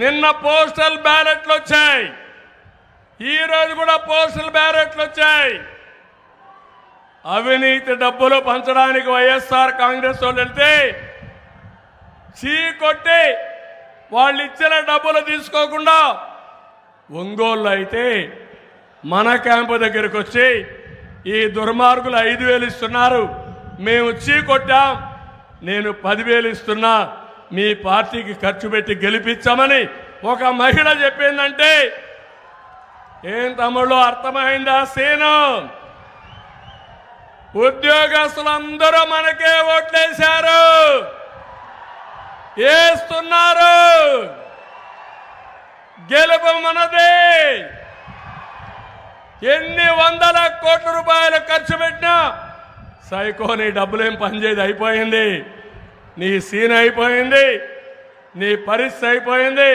నిన్న పోస్టల్ బ్యాలెట్లు వచ్చాయి. ఈ రోజు కూడా పోస్టల్ బ్యాలెట్లు వచ్చాయి. అవినీతి డబ్బులు పంచడానికి వైఎస్ఆర్ కాంగ్రెస్ వాళ్ళు వెళ్తే చీ కొట్టి వాళ్ళు ఇచ్చిన డబ్బులు తీసుకోకుండా ఒంగోలు అయితే మన క్యాంపు దగ్గరికి వచ్చి ఈ దుర్మార్గులు ఐదు వేలు ఇస్తున్నారు. మేము చీ కొట్టాం నేను పదివేలు ఇస్తున్నా. మీ పార్టీకి ఖర్చు పెట్టి గెలిపించామని ఒక మహిళ చెప్పిందంటే ఏం తమ్ముళ్ళు అర్థమైందా సీను? ఉద్యోగస్తులందరూ మనకే ఓట్లేశారు. వేస్తున్నారు గెలుపు మనదే. ఎన్ని వందల కోట్ల రూపాయలు ఖర్చు పెట్టినా సైకోని డబ్బులేం పనిచేది అయిపోయింది. నీ సీన్ అయిపోయింది నీ పరిస్థితి అయిపోయింది.